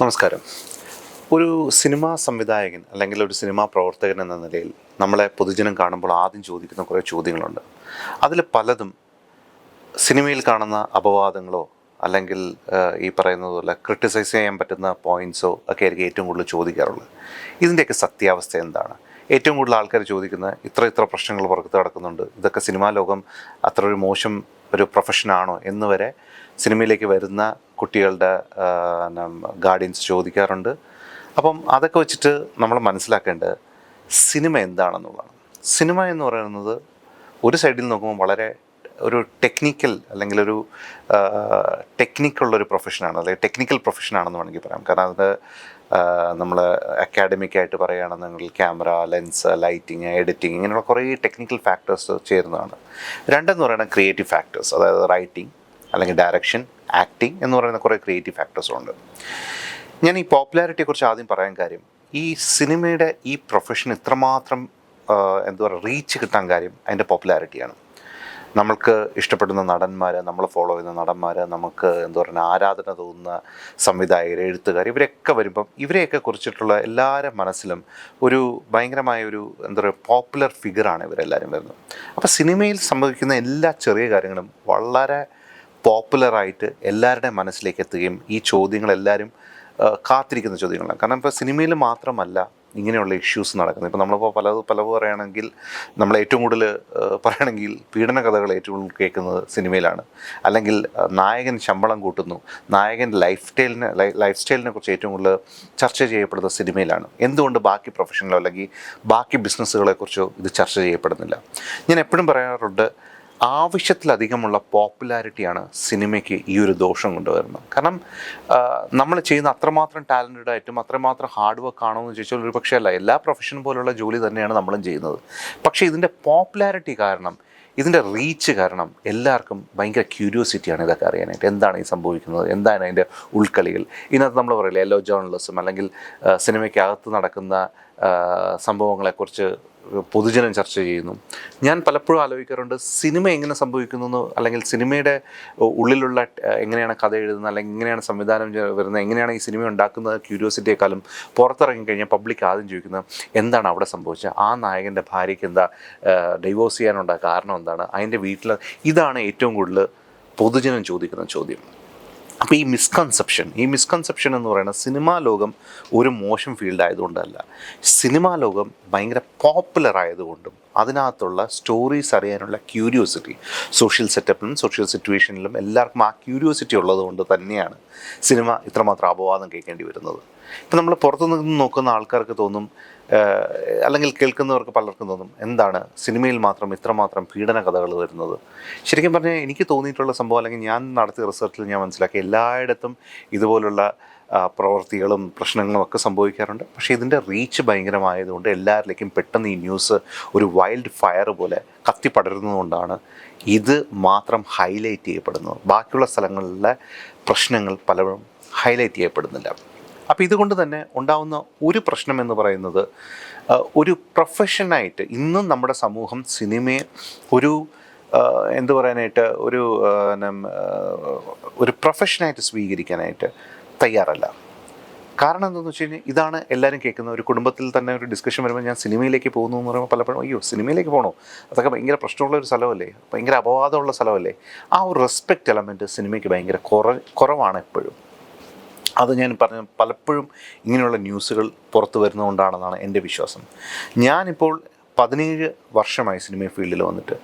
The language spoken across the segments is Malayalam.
നമസ്കാരം. ഒരു സിനിമാ സംവിധായകൻ അല്ലെങ്കിൽ ഒരു സിനിമാ പ്രവർത്തകൻ എന്ന നിലയിൽ നമ്മളെ പൊതുജനം കാണുമ്പോൾ ആദ്യം ചോദിക്കുന്ന കുറേ ചോദ്യങ്ങളുണ്ട്. അതിൽ പലതും സിനിമയിൽ കാണുന്ന അപവാദങ്ങളോ അല്ലെങ്കിൽ ഈ പറയുന്നത് പോലെ ക്രിട്ടിസൈസ് ചെയ്യാൻ പറ്റുന്ന പോയിന്റ്സോ ഒക്കെ ആയിരിക്കും ഏറ്റവും കൂടുതൽ ചോദിക്കാറുള്ളത്. ഇതിന്റെയൊക്കെ സത്യാവസ്ഥ എന്താണ്? ഏറ്റവും കൂടുതൽ ആൾക്കാർ ചോദിക്കുന്ന ഇത്ര ഇത്ര പ്രശ്നങ്ങൾ പുറത്ത് കിടക്കുന്നുണ്ട്. ഇതൊക്കെ സിനിമാ ലോകം അത്ര ഒരു മോശം ഒരു പ്രൊഫഷനാണോ എന്ന് വരെ സിനിമയിലേക്ക് വരുന്ന കുട്ടികളുടെ ഗാർഡിയൻസ് ചോദിക്കാറുണ്ട്. അപ്പം അതൊക്കെ വെച്ചിട്ട് നമ്മൾ മനസ്സിലാക്കേണ്ടത് സിനിമ എന്താണെന്നുള്ളതാണ്. സിനിമ എന്ന് പറയുന്നത് ഒരു സൈഡിൽ നോക്കുമ്പോൾ വളരെ ഒരു ടെക്നിക്കൽ അല്ലെങ്കിൽ ഒരു ടെക്നിക്കുള്ളൊരു പ്രൊഫഷനാണ് അല്ലെങ്കിൽ ടെക്നിക്കൽ പ്രൊഫഷനാണെന്ന് വേണമെങ്കിൽ പറയാം. കാരണം അത് നമ്മൾ അക്കാഡമിക് ആയിട്ട് പറയുകയാണെന്നുണ്ടെങ്കിൽ ക്യാമറ ലെൻസ് ലൈറ്റിങ് എഡിറ്റിങ് ഇങ്ങനെയുള്ള കുറേ ടെക്നിക്കൽ ഫാക്ടേഴ്സ് ചേരുന്നതാണ്. രണ്ടെന്ന് പറയുന്നത് ക്രിയേറ്റീവ് ഫാക്ടേഴ്സ് അതായത് റൈറ്റിംഗ് അല്ലെങ്കിൽ ഡയറക്ഷൻ ആക്ടിങ് എന്ന് പറയുന്ന കുറേ ക്രിയേറ്റീവ് ഫാക്ടേഴ്സും ഉണ്ട്. ഞാൻ ഈ പോപ്പുലാരിറ്റിയെക്കുറിച്ച് ആദ്യം പറയാൻ കാര്യം ഈ സിനിമയുടെ ഈ പ്രൊഫഷൻ ഇത്രമാത്രം എന്താ പറയുക റീച്ച് കിട്ടാൻ കാര്യം അതിന്റെ പോപ്പുലാരിറ്റിയാണ് നമ്മൾക്ക് ഇഷ്ടപ്പെടുന്ന നടന്മാർ നമ്മൾ ഫോളോ ചെയ്യുന്ന നടന്മാർ നമുക്ക് എന്താ പറയുക ആരാധന തോന്നുന്ന സംവിധായകർ എഴുത്തുകാർ ഇവരൊക്കെ വരുമ്പം ഇവരെയൊക്കെ കുറിച്ചിട്ടുള്ള എല്ലാവരുടെ മനസ്സിലും ഒരു ഭയങ്കരമായ ഒരു എന്താ പറയുക പോപ്പുലർ ഫിഗറാണ് ഇവരെല്ലാവരും വരുന്നത്. അപ്പോൾ സിനിമയിൽ സംഭവിക്കുന്ന എല്ലാ ചെറിയ കാര്യങ്ങളും വളരെ പോപ്പുലറായിട്ട് എല്ലാവരുടെയും മനസ്സിലേക്ക് എത്തുകയും ഈ ചോദ്യങ്ങൾ എല്ലാവരും കാത്തിരിക്കുന്ന ചോദ്യങ്ങളാണ്. കാരണം ഇപ്പോൾ സിനിമയിൽ മാത്രമല്ല ഇങ്ങനെയുള്ള ഇഷ്യൂസ് നടക്കുന്നത്. ഇപ്പോൾ നമ്മളിപ്പോൾ പല പലവ് പറയുകയാണെങ്കിൽ നമ്മൾ ഏറ്റവും കൂടുതൽ പറയുകയാണെങ്കിൽ പീഡന കഥകൾ ഏറ്റവും കൂടുതൽ കേൾക്കുന്നത് സിനിമയിലാണ്. അല്ലെങ്കിൽ നായകൻ ശമ്പളം കൂട്ടുന്നു. നായകൻ ലൈഫ് സ്റ്റൈലിനെ ലൈഫ് സ്റ്റൈലിനെ കുറിച്ച് ഏറ്റവും കൂടുതൽ ചർച്ച ചെയ്യപ്പെടുന്നത് സിനിമയിലാണ്. എന്തുകൊണ്ട് ബാക്കി പ്രൊഫഷനിലോ അല്ലെങ്കിൽ ബാക്കി ബിസിനസ്സുകളെക്കുറിച്ചോ ഇത് ചർച്ച ചെയ്യപ്പെടുന്നില്ല? ഞാൻ എപ്പോഴും പറയാറുണ്ട് ആവശ്യത്തിലധികമുള്ള പോപ്പുലാരിറ്റിയാണ് സിനിമയ്ക്ക് ഈ ഒരു ദോഷം കൊണ്ടുവരുന്നത്. കാരണം നമ്മൾ ചെയ്യുന്ന അത്രമാത്രം ടാലന്റഡ് ആയിട്ടും അത്രമാത്രം ഹാർഡ് വർക്ക് ആണോ എന്ന് ചോദിച്ചാൽ ഒരു പക്ഷേ അല്ല. എല്ലാ പ്രൊഫഷൻ പോലുള്ള ജോലി തന്നെയാണ് നമ്മളും ചെയ്യുന്നത്. പക്ഷേ ഇതിന്റെ പോപ്പുലാരിറ്റി കാരണം ഇതിന്റെ റീച്ച് കാരണം എല്ലാവർക്കും ഭയങ്കര ക്യൂരിയോസിറ്റിയാണ് ഇതൊക്കെ അറിയാനായിട്ട്. എന്താണ് ഈ സംഭവിക്കുന്നത്? എന്താണ് അതിന്റെ ഉൾക്കളികൾ? ഇതിനകത്ത് നമ്മൾ പറയില്ല എല്ലോ ജേർണലിസം അല്ലെങ്കിൽ സിനിമയ്ക്കകത്ത് നടക്കുന്ന സംഭവങ്ങളെക്കുറിച്ച് പൊതുജനം ചർച്ച ചെയ്യുന്നു. ഞാൻ പലപ്പോഴും ആലോചിക്കാറുണ്ട് സിനിമ എങ്ങനെ സംഭവിക്കുന്നു അല്ലെങ്കിൽ സിനിമയുടെ ഉള്ളിലുള്ള എങ്ങനെയാണ് കഥ എഴുതുന്നത് അല്ലെങ്കിൽ എങ്ങനെയാണ് സംവിധാനം വരുന്നത് എങ്ങനെയാണ് ഈ സിനിമ ഉണ്ടാക്കുന്നത് ക്യൂരിയോസിറ്റിയെക്കാളും പുറത്തിറങ്ങി കഴിഞ്ഞാൽ പബ്ലിക് ആദ്യം ചോദിക്കുന്നത് എന്താണ് അവിടെ സംഭവിച്ചത്? ആ നായകന്റെ ഭാര്യയ്ക്ക് എന്താ ഡൈവോഴ്സ് ചെയ്യാനുള്ള കാരണം എന്താണ്? അതിന്റെ വീട്ടിൽ ഇതാണ് ഏറ്റവും കൂടുതൽ പൊതുജനം ചോദിക്കുന്ന ചോദ്യം. അപ്പോൾ ഈ മിസ്കൺസെപ്ഷൻ ഈ മിസ്കൺസെപ്ഷൻ എന്ന് പറയുന്നത് സിനിമാ ലോകം ഒരു മോശം ഫീൽഡ് ആയതുകൊണ്ടല്ല. സിനിമാ ലോകം ഭയങ്കര പോപ്പുലർ ആയതുകൊണ്ടും അതിനകത്തുള്ള സ്റ്റോറീസ് അറിയാനുള്ള ക്യൂരിയോസിറ്റി സോഷ്യൽ സെറ്റപ്പിലും സോഷ്യൽ സിറ്റുവേഷനിലും എല്ലാവർക്കും ആ ക്യൂരിയോസിറ്റി ഉള്ളതുകൊണ്ട് തന്നെയാണ് സിനിമ ഇത്രമാത്രം അപവാദം കേൾക്കേണ്ടി വരുന്നത്. ഇപ്പം നമ്മൾ പുറത്തു നിന്ന് നോക്കുന്ന ആൾക്കാർക്ക് തോന്നും അല്ലെങ്കിൽ കേൾക്കുന്നവർക്ക് പലർക്കും തോന്നും എന്താണ് സിനിമയിൽ മാത്രം ഇത്രമാത്രം പീഡന കഥകൾ വരുന്നത്? ശരിക്കും പറഞ്ഞാൽ എനിക്ക് തോന്നിയിട്ടുള്ള സംഭവം അല്ലെങ്കിൽ ഞാൻ നടത്തിയ റിസർച്ചിൽ ഞാൻ മനസ്സിലാക്കി എല്ലായിടത്തും ഇതുപോലുള്ള പ്രവൃത്തികളും പ്രശ്നങ്ങളും ഒക്കെ സംഭവിക്കാറുണ്ട്. പക്ഷേ ഇതിന്റെ റീച്ച് ഭയങ്കരമായതുകൊണ്ട് എല്ലാവരിലേക്കും പെട്ടെന്ന് ഈ ന്യൂസ് ഒരു വൈൽഡ് ഫയർ പോലെ കത്തിപ്പടരുന്നതുകൊണ്ടാണ് ഇത് മാത്രം ഹൈലൈറ്റ് ചെയ്യപ്പെടുന്നത്. ബാക്കിയുള്ള സ്ഥലങ്ങളിലെ പ്രശ്നങ്ങൾ പലരും ഹൈലൈറ്റ് ചെയ്യപ്പെടുന്നില്ല. അപ്പോൾ ഇതുകൊണ്ട് തന്നെ ഉണ്ടാവുന്ന ഒരു പ്രശ്നം എന്ന് പറയുന്നത് ഒരു പ്രൊഫഷനായിട്ട് ഇന്നും നമ്മുടെ സമൂഹം സിനിമയെ ഒരു എന്തു പറയാനായിട്ട് ഒരു ഒരു പ്രൊഫഷനായിട്ട് സ്വീകരിക്കാനായിട്ട് തയ്യാറല്ല. കാരണം എന്താണെന്ന് വെച്ച് കഴിഞ്ഞാൽ ഇതാണ് എല്ലാവരും കേൾക്കുന്നത് ഒരു കുടുംബത്തിൽ തന്നെ ഒരു ഡിസ്കഷൻ വരുമ്പോൾ ഞാൻ സിനിമയിലേക്ക് പോകുന്നു എന്ന് പറയുമ്പോൾ പലപ്പോഴും അയ്യോ സിനിമയിലേക്ക് പോകണോ അതൊക്കെ ഭയങ്കര പ്രശ്നമുള്ള ഒരു സ്ഥലമല്ലേ? ഭയങ്കര അപവാദമുള്ള സ്ഥലമല്ലേ? ആ ഒരു റെസ്പെക്റ്റ് എലമെന്റ് സിനിമയ്ക്ക് ഭയങ്കര കുറ കുറവാണ് എപ്പോഴും. അത് ഞാൻ പറഞ്ഞ പലപ്പോഴും ഇങ്ങനെയുള്ള ന്യൂസുകൾ പുറത്തു വരുന്നതുകൊണ്ടാണെന്നാണ് എന്റെ വിശ്വാസം. ഞാനിപ്പോൾ പതിനേഴ് വർഷമായി സിനിമ ഫീൽഡിൽ വന്നിട്ട്.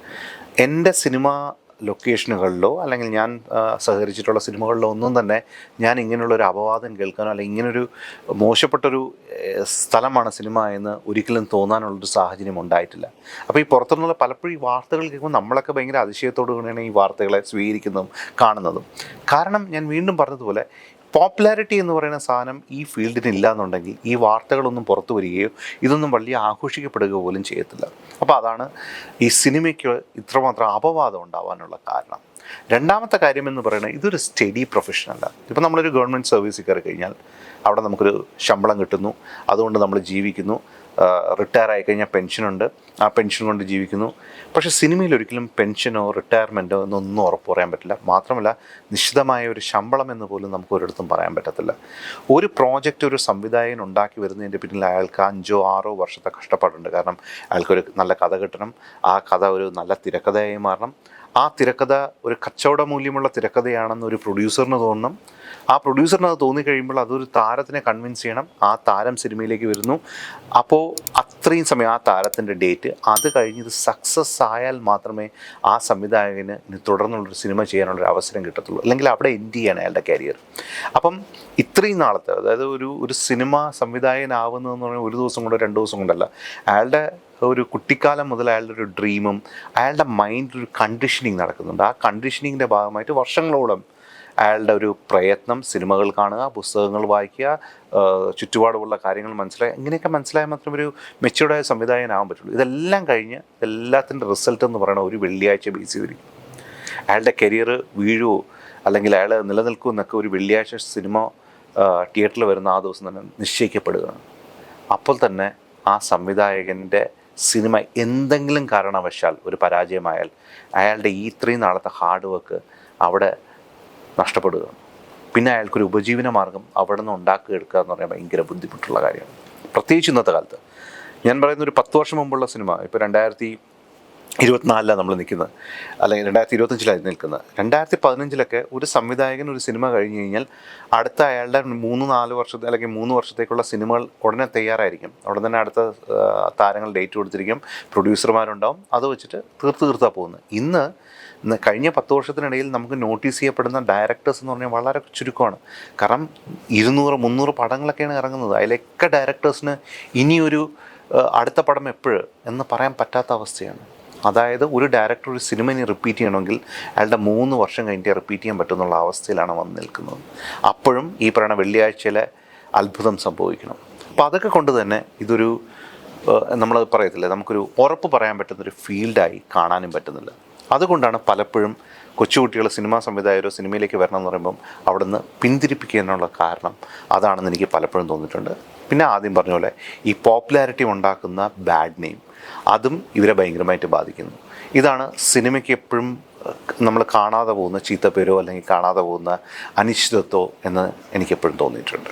എന്റെ സിനിമ ലൊക്കേഷനുകളിലോ അല്ലെങ്കിൽ ഞാൻ സഹകരിച്ചിട്ടുള്ള സിനിമകളിലോ ഒന്നും തന്നെ ഞാൻ ഇങ്ങനെയുള്ള ഒരു അപവാദം കേൾക്കാനോ അല്ലെങ്കിൽ ഇങ്ങനൊരു മോശപ്പെട്ടൊരു സ്ഥലമാണ് സിനിമ എന്ന് ഒരിക്കലും തോന്നാനുള്ളൊരു സാഹചര്യം ഉണ്ടായിട്ടില്ല. അപ്പോൾ ഈ പുറത്തുനിന്നുള്ള പലപ്പോഴും ഈ വാർത്തകൾ കേൾക്കുമ്പോൾ നമ്മളൊക്കെ ഭയങ്കര അതിശയത്തോടു കൂടിയാണ് ഈ വാർത്തകളെ സ്വീകരിക്കുന്നതും കാണുന്നതും. കാരണം ഞാൻ വീണ്ടും പറഞ്ഞതുപോലെ പോപ്പുലാരിറ്റി എന്ന് പറയുന്ന സാധനം ഈ ഫീൽഡിന് ഇല്ല എന്നുണ്ടെങ്കിൽ ഈ വാർത്തകളൊന്നും പുറത്തു വരികയോ ഇതൊന്നും വലിയ ആഘോഷിക്കപ്പെടുക പോലും ചെയ്യത്തില്ല. അപ്പോൾ അതാണ് ഈ സിനിമയ്ക്ക് ഇത്രമാത്രം അപവാദം ഉണ്ടാവാനുള്ള കാരണം. രണ്ടാമത്തെ കാര്യം എന്ന് പറയുന്നത് ഇതൊരു സ്റ്റഡി പ്രൊഫഷനല്ല ഇപ്പോൾ നമ്മളൊരു ഗവൺമെന്റ് സർവീസിൽ കയറി കഴിഞ്ഞാൽ അവിടെ നമുക്കൊരു ശമ്പളം കിട്ടുന്നു. അതുകൊണ്ട് നമ്മൾ ജീവിക്കുന്നു. റിട്ടയർ ആയി കഴിഞ്ഞാൽ പെൻഷനുണ്ട് ആ പെൻഷൻ കൊണ്ട് ജീവിക്കുന്നു. പക്ഷെ സിനിമയിൽ ഒരിക്കലും പെൻഷനോ റിട്ടയർമെന്റോ എന്നൊന്നും ഉറപ്പ് പറയാൻ പറ്റില്ല. മാത്രമല്ല നിശ്ചിതമായ ഒരു ശമ്പളം എന്ന് പോലും നമുക്ക് ഒരിടത്തും പറയാൻ പറ്റത്തില്ല. ഒരു പ്രോജക്റ്റ് ഒരു സംവിധായകൻ ഉണ്ടാക്കി വരുന്നതിന്റെ പിന്നിൽ അയാൾക്ക് അഞ്ചോ ആറോ വർഷത്തെ കഷ്ടപ്പാടുണ്ട്. കാരണം അയാൾക്കൊരു നല്ല കഥ കിട്ടണം. ആ കഥ ഒരു നല്ല തിരക്കഥയായി മാറണം. ആ തിരക്കഥ ഒരു കച്ചവട മൂല്യമുള്ള തിരക്കഥയാണെന്ന് ഒരു പ്രൊഡ്യൂസറിന് തോന്നണം ആ പ്രൊഡ്യൂസറിന് അത് തോന്നിക്കഴിയുമ്പോൾ അതൊരു താരത്തിനെ കൺവിൻസ് ചെയ്യണം. ആ താരം സിനിമയിലേക്ക് വരുന്നു. അപ്പോൾ അത്രയും സമയം ആ താരത്തിന്റെ ഡേറ്റ് അത് കഴിഞ്ഞ് ഇത് സക്സസ് ആയാൽ മാത്രമേ ആ സംവിധായകന് ഇനി തുടർന്നുള്ളൊരു സിനിമ ചെയ്യാനുള്ളൊരു അവസരം കിട്ടത്തുള്ളൂ. അല്ലെങ്കിൽ അവിടെ എൻഡ് ചെയ്യാണ് അയാളുടെ കരിയർ അപ്പം ഇത്രയും നാളത്തെ അതായത് ഒരു ഒരു സിനിമ സംവിധായകനാവുന്നതെന്ന് പറഞ്ഞാൽ ഒരു ദിവസം കൊണ്ടോ രണ്ട് ദിവസം കൊണ്ടല്ല. അയാളുടെ ഒരു കുട്ടിക്കാലം മുതൽ അയാളുടെ ഒരു ഡ്രീമും അയാളുടെ മൈൻഡ് ഒരു കണ്ടീഷനിങ് നടക്കുന്നുണ്ട്. ആ കണ്ടീഷനിങ്ങിന്റെ ഭാഗമായിട്ട് വർഷങ്ങളോളം അയാളുടെ ഒരു പ്രയത്നം സിനിമകൾ കാണുക പുസ്തകങ്ങൾ വായിക്കുക ചുറ്റുപാടുമുള്ള കാര്യങ്ങൾ മനസ്സിലായി ഇങ്ങനെയൊക്കെ മനസ്സിലായാൽ മാത്രമേ ഒരു മെച്ചുവേർഡായ സംവിധായകനാകാൻ പറ്റുള്ളൂ. ഇതെല്ലാം കഴിഞ്ഞ് എല്ലാത്തിന്റെ റിസൾട്ട് എന്ന് പറയുന്നത് ഒരു വെള്ളിയാഴ്ച ബേസ് ചെയ്തിരിക്കും അയാളുടെ കരിയർ വീഴുവോ അല്ലെങ്കിൽ അയാൾ നിലനിൽക്കുമോ എന്നൊക്കെ ഒരു വെള്ളിയാഴ്ച സിനിമ തിയേറ്ററിൽ വരുന്ന ആ ദിവസം തന്നെ നിശ്ചയിക്കപ്പെടുകയാണ്. അപ്പോൾ തന്നെ ആ സംവിധായകന്റെ സിനിമ എന്തെങ്കിലും കാരണവശാൽ ഒരു പരാജയമായാൽ അയാളുടെ ഈ ഇത്രയും നാളത്തെ ഹാർഡ് വർക്ക് അവിടെ നഷ്ടപ്പെടുകയാണ്. പിന്നെ അയാൾക്കൊരു ഉപജീവന മാർഗം അവിടെ നിന്ന് ഉണ്ടാക്കി എടുക്കുക എന്ന് പറയുമ്പോൾ ഭയങ്കര ബുദ്ധിമുട്ടുള്ള കാര്യമാണ്. പ്രത്യേകിച്ച് ഇന്നത്തെ കാലത്ത്. ഞാൻ പറയുന്ന ഒരു പത്ത് വർഷം മുമ്പുള്ള സിനിമ ഇപ്പോൾ രണ്ടായിരത്തി ഇരുപത്തിനാലിലാണ് നമ്മൾ നിൽക്കുന്നത്. അല്ലെങ്കിൽ രണ്ടായിരത്തി ഇരുപത്തഞ്ചിലായിരുന്നു നിൽക്കുന്നത്. രണ്ടായിരത്തി പതിനഞ്ചിലൊക്കെ ഒരു സംവിധായകൻ ഒരു സിനിമ കഴിഞ്ഞ് കഴിഞ്ഞാൽ അടുത്ത അയാളുടെ മൂന്ന് നാല് വർഷത്തെ അല്ലെങ്കിൽ മൂന്ന് വർഷത്തേക്കുള്ള സിനിമകൾ ഉടനെ തയ്യാറായിരിക്കും. അവിടെ തന്നെ അടുത്ത താരങ്ങൾ ഡേറ്റ് കൊടുത്തിരിക്കും. പ്രൊഡ്യൂസർമാരുണ്ടാവും. അത് വെച്ചിട്ട് തീർത്ത് തീർത്താ പോകുന്നത്. ഇന്ന് കഴിഞ്ഞ പത്ത് വർഷത്തിനിടയിൽ നമുക്ക് നോട്ടീസ് ചെയ്യപ്പെടുന്ന ഡയറക്ടേഴ്സ് എന്ന് പറഞ്ഞാൽ വളരെ ചുരുക്കമാണ്. കാരണം ഇരുന്നൂറ് മുന്നൂറ് പടങ്ങളൊക്കെയാണ് ഇറങ്ങുന്നത്. അതിലൊക്കെ ഡയറക്ടേഴ്സിന് ഇനിയൊരു അടുത്ത പടം എപ്പോഴ് എന്ന് പറയാൻ പറ്റാത്ത അവസ്ഥയാണ്. അതായത് ഒരു ഡയറക്ടർ ഒരു സിനിമ ഇനി റിപ്പീറ്റ് ചെയ്യണമെങ്കിൽ അയാളുടെ മൂന്ന് വർഷം കഴിഞ്ഞിട്ട് റിപ്പീറ്റ് ചെയ്യാൻ പറ്റുന്നുള്ള അവസ്ഥയിലാണ് വന്ന് നിൽക്കുന്നത്. അപ്പോഴും ഈ പറയുന്ന വെള്ളിയാഴ്ചയിലെ അത്ഭുതം സംഭവിക്കണം. അപ്പോൾ അതൊക്കെ കൊണ്ട് തന്നെ ഇതൊരു നമ്മൾ പറയത്തില്ലേ നമുക്കൊരു ഉറപ്പ് പറയാൻ പറ്റുന്നൊരു ഫീൽഡായി കാണാനും പറ്റുന്നില്ല. അതുകൊണ്ടാണ് പലപ്പോഴും കൊച്ചുകുട്ടികൾ സിനിമാ സംവിധായകരോ സിനിമയിലേക്ക് വരണം എന്ന് പറയുമ്പം അവിടുന്ന് പിന്തിരിപ്പിക്കാനുള്ള കാരണം അതാണെന്ന് എനിക്ക് പലപ്പോഴും തോന്നിയിട്ടുണ്ട്. പിന്നെ ആദ്യം പറഞ്ഞ പോലെ ഈ പോപ്പുലാരിറ്റി ഉണ്ടാക്കുന്ന ബാഡ് നെയിം അതും ഇവരെ ഭയങ്കരമായിട്ട് ബാധിക്കുന്നു. ഇതാണ് സിനിമയ്ക്ക് എപ്പോഴും നമ്മൾ കാണാതെ പോകുന്ന ചീത്തപ്പേരോ അല്ലെങ്കിൽ കാണാതെ പോകുന്ന അനിശ്ചിതത്വോ എന്ന് എനിക്കെപ്പോഴും തോന്നിയിട്ടുണ്ട്.